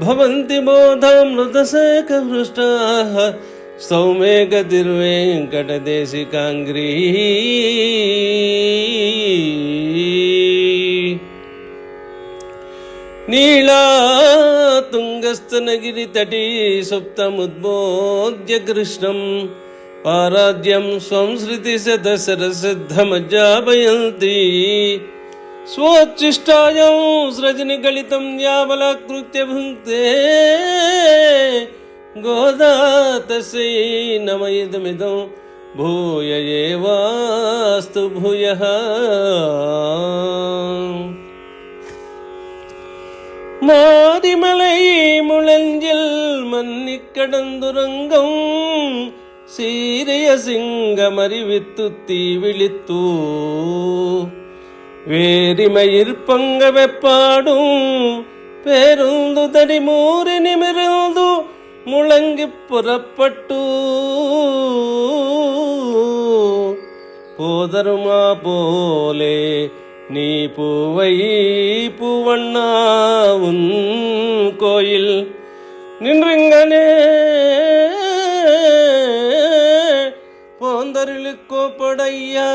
భవంతి బోధామృతసేకహృష్టాः సౌమే గతిర్వేంకటదేశికాంగ్రీ నీళా తుంగస్తనగిరితటీ సుప్తముద్బోధ్య కృష్ణం పారాద్యం స్వం శృతిశతసరసిద్ధమజ్జాపయంతి స్వోచ్చిష్టాయం సృజనిగళితం యావలకృత్య భుక్తే గోదా తస్యై నమయదమిదం భూయ ఏవాస్తు భూయ. மாரிமலை முழஞ்சில் மன்னிக்கடந்துரங்கம் சீரிய சிங்கம் அறிவித்து தீவிழித்தூ வேரிமயிர் பங்க வெப்பாடும். பேருந்து தடிமூறி நிமிர்ந்து முழங்கி புறப்பட்டு. போதருமா போலே நீ பூவை பூவண்ணாவும் கோயில். நின்றுங்கனே போந்தருளுக்கோ படையா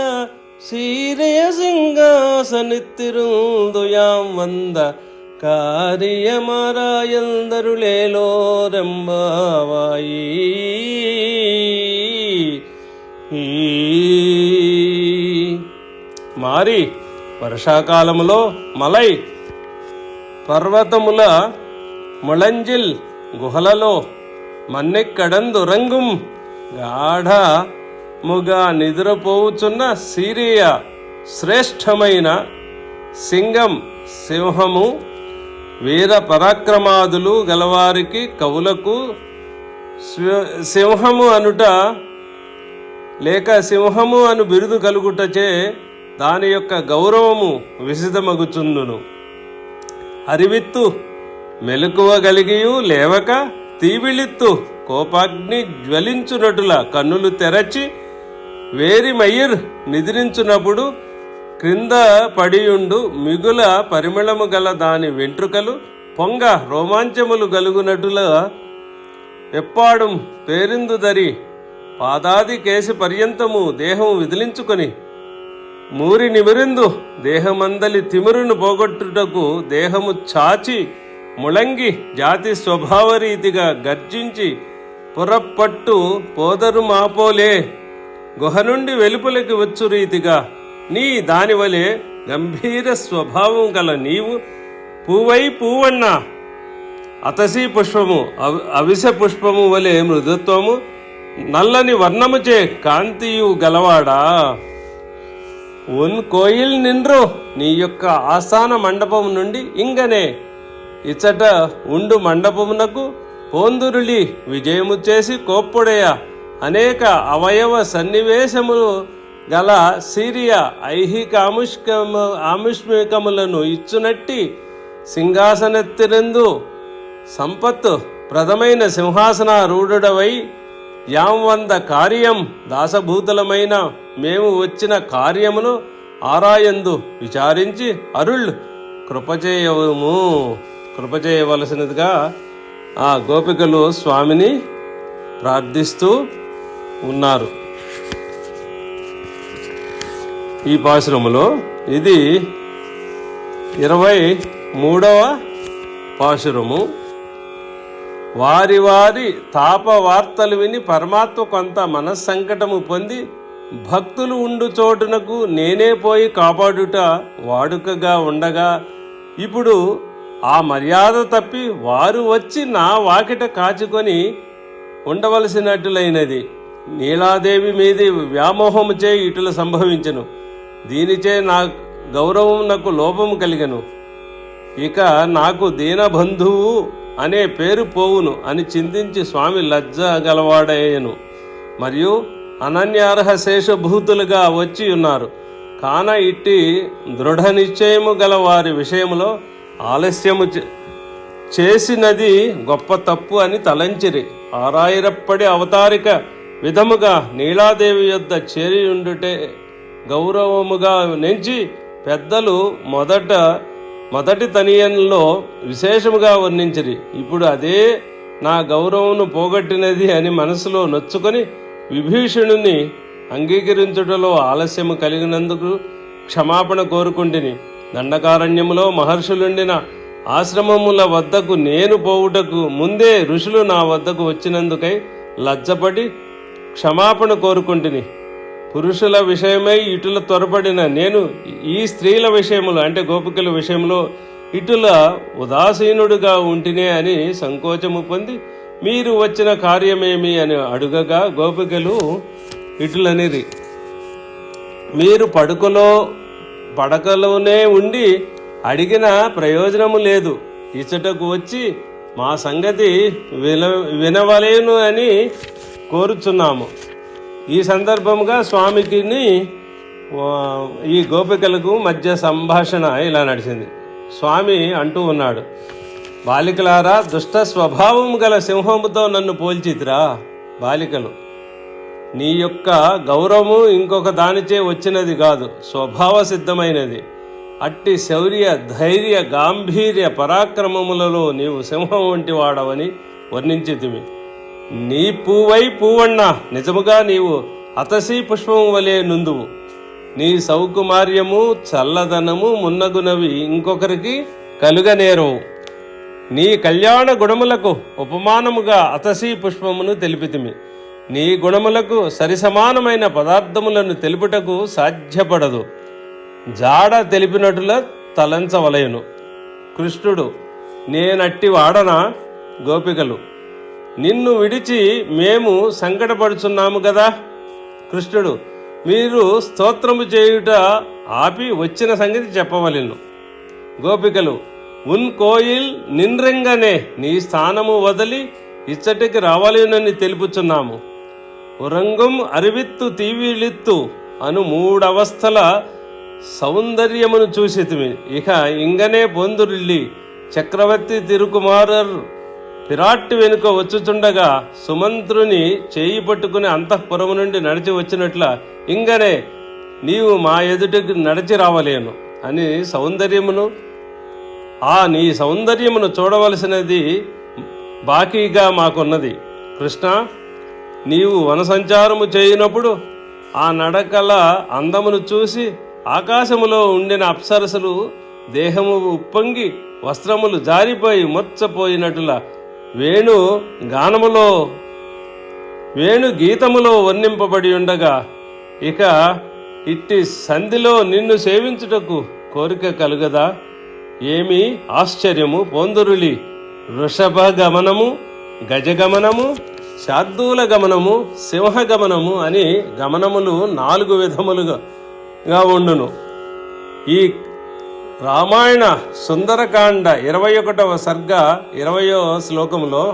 சீரிய சிங்காசனித்திருந்துயாம் வந்த కార్యమారాయందరులేలోరెంబావాయి మారి వర్షాకాలములో మలై పర్వతముల ముళంజిల్ గుహలలో మన్నెక్కడందు రంగుం గాఢ ముగా నిద్రపోవుచున్న సిరియ శ్రేష్టమైన సింగం సింహము వీర పరాక్రమాదులు గలవారికి కవులకు స్వ- సింహము అనుట లేక సింహము అను బిరుదు కలుగుటచే దాని యొక్క గౌరవము విసిదమగుచుందును అరివిత్తు మెలకువగలిగియు లేవక తీవిళిత్తు కోపాగ్ని జ్వలించునటుల కన్నులు తెరచి వేరిమయిర్ నిద్రించునప్పుడు క్రింద పడియుండు మిగుల పరిమళము గల దాని వెంట్రుకలు పొంగ రోమాంచములు గలుగునటుల పేరిందు పేరిందుదరి పాదాది కేసి పర్యంతము దేహము విదిలించుకొని మూరి నిమిరిందు దేహమందలి తిమురును పోగొట్టుటకు దేహము చాచి ముళంగి జాతి స్వభావరీతిగా గర్జించి పురప్పట్టు పోదరు మాపోలే గుహ నుండి వెలుపలికి వచ్చు రీతిగా. నీ దానివలే గంభీర స్వభావం గల నీవు పువ్వై పువ్వన్న అతసి పుష్పము అవి- పుష్పము వలె మృదుత్వము నల్లని వర్ణముచే కాంతియు గలవాడా. ఉన్ కోయిల్ నిండ్రు నీ యొక్క ఆస్థాన మండపం నుండి ఇంగనే. ఇచ్చట ఉండు మండపమునకు పోందురులి విజయము చేసి కోప్పుడయ. అనేక అవయవ సన్నివేశములు గల సిరియా ఐహిక ఆముష్కము ఆముష్మికములను ఇచ్చునట్టి సింహాసనెత్తిరందు సంపత్తు ప్రథమైన సింహాసనారూఢుడవై యాం వంద కార్యం దాసభూతులమైన మేము వచ్చిన కార్యమును ఆరాయందు విచారించి అరుళ్ కృపచేయము కృపచేయవలసినదిగా ఆ గోపికలు స్వామిని ప్రార్థిస్తూ ఉన్నారు. ఈ పాశ్రములో ఇది ఇరవై మూడవ పాశురము వారి వారి తాప వార్తలు విని పరమాత్మ కొంత మనస్సంకటము పొంది భక్తులు ఉండు చోటునకు నేనే పోయి కాపాడుట వాడుకగా ఉండగా ఇప్పుడు ఆ మర్యాద తప్పి వారు వచ్చి నా వాకిట కాచుకొని ఉండవలసినట్టులైనది నీలాదేవి మీది వ్యామోహం చే ఇటుల సంభవించెను. దీనిచే నా గౌరవం నాకు లోపము కలిగను. ఇక నాకు దీనబంధువు అనే పేరు పోవును అని చింతించి స్వామి లజ్జ గలవాడయ్యను. మరియు అనన్యార్హ శేషభూతులుగా వచ్చి ఉన్నారు. కాన ఇట్టి దృఢ నిశ్చయము గల వారి విషయములో ఆలస్యము చే- చేసినది గొప్ప తప్పు అని తలంచిరి. ఆరాయిరప్పటి అవతారిక విధముగా నీలాదేవి యొద్ద చేరి ఉండుటే గౌరవముగా నెంచి పెద్దలు మొదట మొదటి తనియంలో విశేషముగా వర్ణించిరి. ఇప్పుడు అదే నా గౌరవమును పోగొట్టినది అని మనసులో నొచ్చుకొని విభీషణుని అంగీకరించుటలో ఆలస్యము కలిగినందుకు క్షమాపణ కోరుకుంటుని. దండకారణ్యములో మహర్షులుండిన ఆశ్రమముల వద్దకు నేను పోవుటకు ముందే ఋషులు నా వద్దకు వచ్చినందుకై లజ్జపడి క్షమాపణ కోరుకుంటుని. పురుషుల విషయమై ఇటుల త్వరపడిన నేను ఈ స్త్రీల విషయంలో అంటే గోపికల విషయంలో ఇటుల ఉదాసీనుడుగా ఉంటినే అని సంకోచము పొంది మీరు వచ్చిన కార్యమేమి అని అడుగగా గోపికలు ఇటులనేది మీరు పడుకలో పడకలోనే ఉండి అడిగిన ప్రయోజనము లేదు. ఇచ్చటకు వచ్చి మా సంగతి విన వినవలేను అని కోరుచున్నాము. ఈ సందర్భంగా స్వామికిని ఈ గోపికలకు మధ్య సంభాషణ ఇలా నడిచింది. స్వామి అంటూ ఉన్నాడు బాలికలారా దుష్ట స్వభావం గల సింహముతో నన్ను పోల్చితిరా బాలికలు. నీ యొక్క గౌరవము ఇంకొక దానిచే వచ్చినది కాదు స్వభావ సిద్ధమైనది. అట్టి శౌర్య ధైర్య గాంభీర్య పరాక్రమములలో నీవు సింహం వంటి వాడవని వర్ణించితిమి. నీ పువ్వై పువ్వన్నా నిజముగా నీవు అతసీ పుష్పము వలె నుందువు. నీ సౌకుమార్యము చల్లదనము మున్నగునవి ఇంకొకరికి కలుగనేరవు. నీ కళ్యాణ గుణములకు ఉపమానముగా అతసీ పుష్పమును తెలిపితిమి. నీ గుణములకు సరిసమానమైన పదార్థములను తెలుపుటకు సాధ్యపడదు. జాడ తెలిపినట్ల తలంచవలయను కృష్ణుడు నేనట్టి వాడన గోపికలు? నిన్ను విడిచి మేము సంకటపడుచున్నాము కదా. కృష్ణుడు మీరు స్తోత్రము చేయుట ఆపి వచ్చిన సంగతి చెప్పవలెను. గోపికలు ఉన్ కోయిల్ నిన్రెంగనే నీ స్థానము వదిలి ఇచ్చటికి రావాలేనని తెలుపుచున్నాము. ఉరంగం అరివిత్తు తీవిలిత్తు అను మూడవస్థల సౌందర్యమును చూసితిమి. ఇక ఇంగనే పొందురిల్లి చక్రవర్తి తిరుకుమారర్ పిరాట్టి వెనుక వచ్చుచుండగా సుమంత్రుని చేయి పట్టుకుని అంతఃపురము నుండి నడిచి వచ్చినట్ల ఇంగనే నీవు మా ఎదుటికి నడిచి రావలేను అని సౌందర్యమును ఆ నీ సౌందర్యమును చూడవలసినది బాకీగా మాకున్నది. కృష్ణ నీవు వనసంచారము చేయనప్పుడు ఆ నడకల అందమును చూసి ఆకాశములో ఉండిన అప్సరసలు దేహము ఉప్పొంగి వస్త్రములు జారిపోయి మొచ్చపోయినట్ల వేణు గానములో వేణు గీతములో వర్ణింపబడి ఉండగా ఇక ఇట్టి సంధిలో నిన్ను సేవించుటకు కోరిక కలుగదా? ఏమి ఆశ్చర్యము పొందురులి. వృషభ గమనము గజగమనము శార్దూల గమనము సింహ గమనము అని గమనములు నాలుగు విధములుగా ఉండును. ఈ రామాయణ సుందరకాండ ఇరవై ఒకటవ సర్గ ఇరవయో శ్లోకములో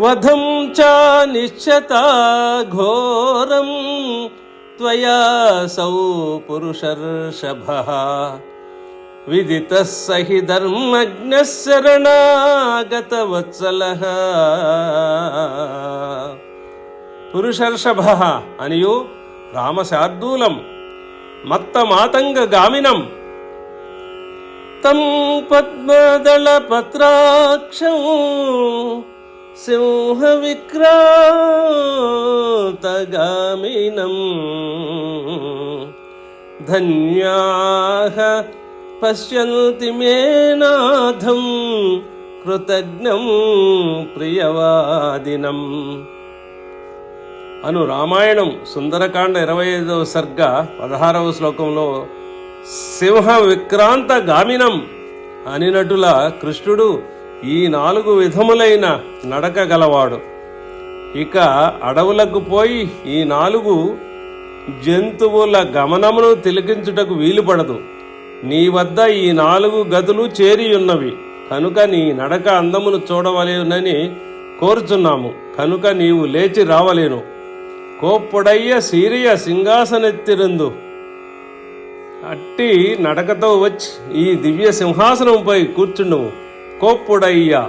వధం చ నిశ్చత ఘోరం త్వయా సౌ పురుషర్షభ విదిత సహి ధర్మజ్ఞ శరణాగత వత్సల పురుషర్షభ అనియు రామశార్దూలం మత్త గామినం తం పద్మదళ పత్రాక్షం సింహ విక్రాంతగామినం ధన్యాః పశ్యంతి మేనాథం కృతజ్ఞం ప్రియవాదినం. అను రామాయణం సుందరకాండ ఇరవై ఐదవ సర్గ పదహారవ శ్లోకంలో సింహ విక్రాంత గామినం అనినటుల కృష్ణుడు ఈ నాలుగు విధములైన నడక గలవాడు. ఇక అడవులకు పోయి ఈ నాలుగు జంతువుల గమనమును తిలకించుటకు వీలుపడదు. నీ వద్ద ఈ నాలుగు గదులు చేరియున్నవి. కనుక నీ నడక అందమును చూడవలేనని కోరుచున్నాము. కనుక నీవు లేచి రావలేను. కోప్పుడయ్య సీరియ సింహాసనెత్తిరందు. అట్టి నడకతో వచ్చి ఈ దివ్య సింహాసనంపై కూర్చుండు కోప్పుడయ్య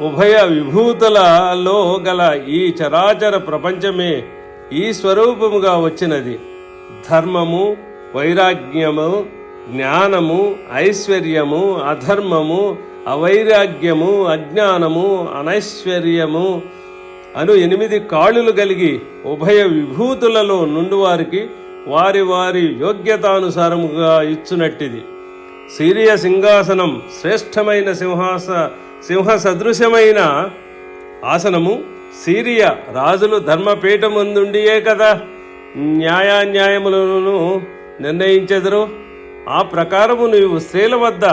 ఉభయ విభూతులలో గల ఈ చరాచర ప్రపంచమే ఈ స్వరూపముగా వచ్చినది. ధర్మము వైరాగ్యము జ్ఞానము ఐశ్వర్యము అధర్మము అవైరాగ్యము అజ్ఞానము అనైశ్వర్యము అను ఎనిమిది కాళ్ళులు కలిగి ఉభయ విభూతులలో నుండి వారికి వారి వారి యోగ్యతానుసారముగా ఇచ్చునట్టిది. సీరియ సింహాసనం శ్రేష్టమైన సింహాస సింహ సదృశ్యమైన ఆసనము సిరియ రాజులు ధర్మపీఠముందుండియే కదా. న్యాయాన్యాయములను నిర్ణయించెదరు. ఆ ప్రకారము నీవు స్త్రీల వద్ద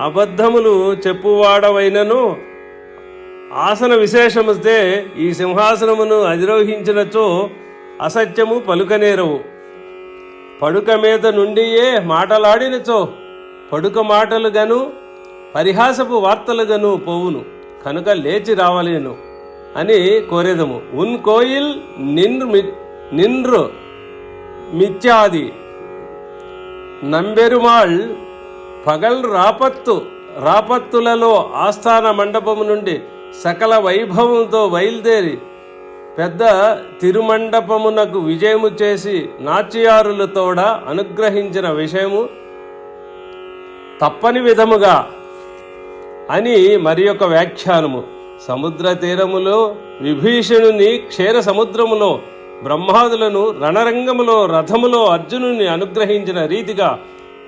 అబద్ధములు చెప్పువాడవైనను ఆసన విశేషమస్తే ఈ సింహాసనమును అధిరోహించినచో అసత్యము పలుకనేరవు. పడుక మీద నుండియే మాటలాడినచో పడుక మాటలు గను పరిహాసపు వార్తలు గను పోవును కనుక లేచి రావలేను అని కోరేదము. ఉన్ కోయిల్ నిన్ను మి- నిన్రు మిథ్యాది నంబెరుమాళ్ పగల్ రాపత్తు రాపత్తులలో ఆస్థాన మండపము నుండి సకల వైభవంతో బయలుదేరి పెద్ద తిరుమండపమునకు విజయము చేసి నాట్యారులతోడ అనుగ్రహించిన విషయము తప్పని విధముగా అని మరి యొక్క వ్యాఖ్యానము. సముద్ర తీరములో విభీషణుని క్షీర సముద్రములో బ్రహ్మాదులను రణరంగములో రథములో అర్జునుని అనుగ్రహించిన రీతిగా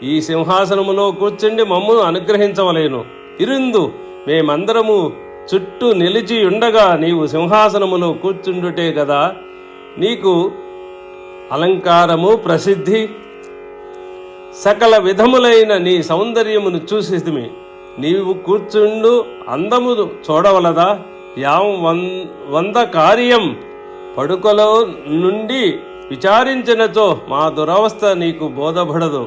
ఈ సింహాసనములో కూర్చుండి మమ్మును అనుగ్రహించవలేను. ఇరుందు మేమందరము చుట్టూ నిలిచి ఉండగా నీవు సింహాసనములో కూర్చుండుటే కదా నీకు అలంకారము ప్రసిద్ధి సకల విధములైన నీ సౌందర్యమును చూసిదిమి. నీవు కూర్చుండు అందము చూడవలదా? యాం వంద కార్యం పడుకలో నుండి విచారించినచో మా దురవస్థ నీకు బోధపడదు.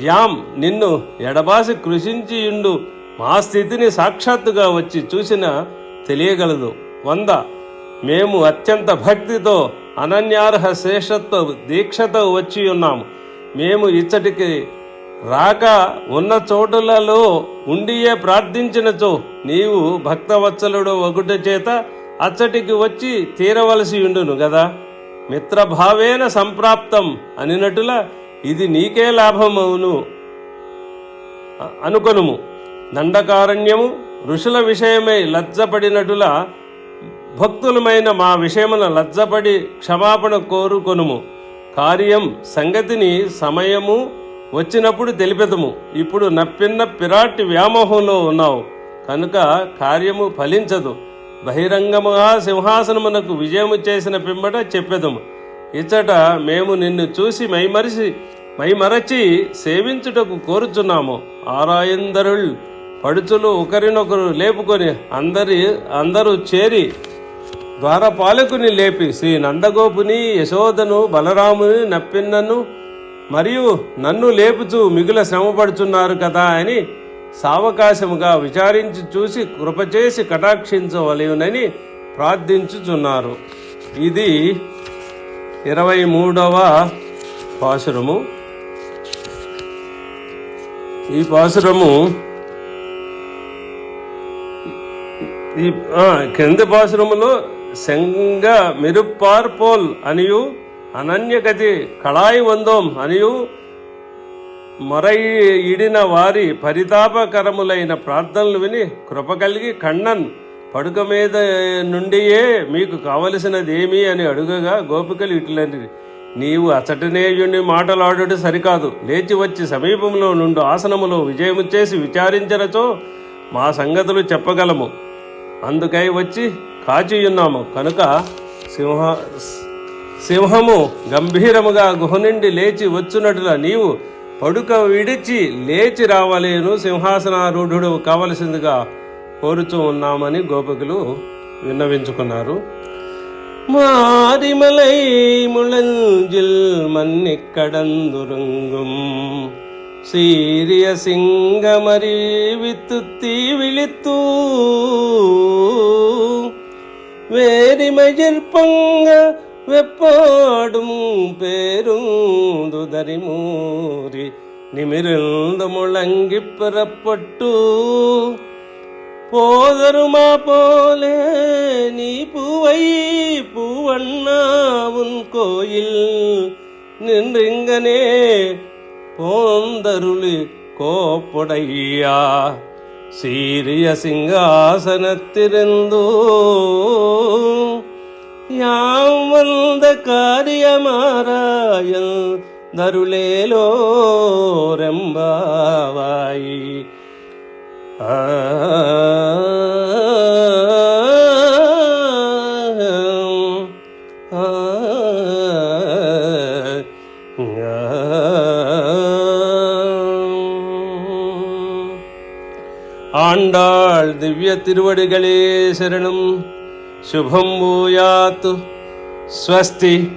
యాం నిన్ను ఎడబాసి కృషించియుండు మా స్థితిని సాక్షాత్తుగా వచ్చి చూసిన తెలియగలదు. వంద. మేము అత్యంత భక్తితో అనన్యార్హ శేషత్వ దీక్షతో వచ్చి ఉన్నాము. మేము ఇచ్చటికి రాక ఉన్న చోటులలో ఉండియే ప్రార్థించినచో నీవు భక్తవత్సలుడు ఒకటి చేత అచ్చటికి వచ్చి తీరవలసి ఉండును గదా? మిత్రభావేన సంప్రాప్తం అనినట్టుల ఇది నీకే లాభమవును అనుకొనుము. దండకారణ్యము ఋషుల విషయమై లజ్జపడినటుల భక్తులమైన మా విషయమున లజ్జపడి క్షమాపణ కోరుకొనుము. కార్యం సంగతిని సమయము వచ్చినప్పుడు తెలిపెదము. ఇప్పుడు నప్పిన్న పిరాటి వ్యామోహంలో ఉన్నావు. కనుక కార్యము ఫలించదు. బహిరంగముగా సింహాసనమునకు విజయము చేసిన పిమ్మట చెప్పెదము. ఇచ్చట మేము నిన్ను చూసి మైమరిసి మైమరచి సేవించుటకు కోరుచున్నాము. ఆరాయందరుళ్ పడుచులు ఒకరినొకరు లేపుకొని అందరి అందరూ చేరి ద్వారపాలకుని లేపి శ్రీ నందగోపుని యశోదను బలరాముని నప్పిన్నను మరియు నన్ను లేపుచూ మిగుల శ్రమపడుచున్నారు కదా అని సావకాశముగా విచారించి చూసి కృపచేసి కటాక్షించవలయునని ప్రార్థించుచున్నారు. ఇది ఇరవై మూడవ పాసురము ఈ పాసురము ఈ ఆ, కింది పాసురములో శంగ మిరుప్పార్పోల్ అనియు అనన్యగతి కళాయి వందోం అనియు మొరై ఇడిన వారి పరితాపకరములైన ప్రార్థనలు విని కృప కలిగి కണ്ണన్ పడుక మీద నుండియే మీకు కావలసినది ఏమి అని అడుగగా గోపికలు ఇట్లని నీవు అచటనేయుని మాటలాడుట సరికాదు. లేచి వచ్చి సమీపంలో నుండి ఆసనములో విజయము చేసి విచారించరచో మా సంగతులు చెప్పగలము. అందుకై వచ్చి కాచియున్నాము కనుక సింహ సింహము గంభీరముగా గుహ నుండి లేచి వచ్చునట్ల నీవు పడుక విడిచి లేచి రావలేను సింహాసనారూఢుడు కావలసిందిగా కోరుచూ ఉన్నామని గోపికలు విన్నవించుకున్నారు மாரிமலை முழஞ்சில் மன்னிக்கடந்துருங்கும் சீரிய சிங்கமரி வித்து தீவிழித்தூ. வேரிமயிர் பங்க வெப்பாடும் பேருந்துதறி மூறி நிமிர்ந்து முழங்கி பெறப்பட்டு. போதருமா போலே நீ பூவை பூவண்ணா உன் கோயில் நின்றிங்கனே. போந்தருளி கோப்புடையா. சீரிய சிங்காசனத்திருந்தோ யாம் வந்த காரியமாராயல் தருளேலோ ஆ. ஆண்டாள் திவ்ய திருவடிகளே சரணம். சுபம் பூயாத்து. ஸ்வஸ்தி.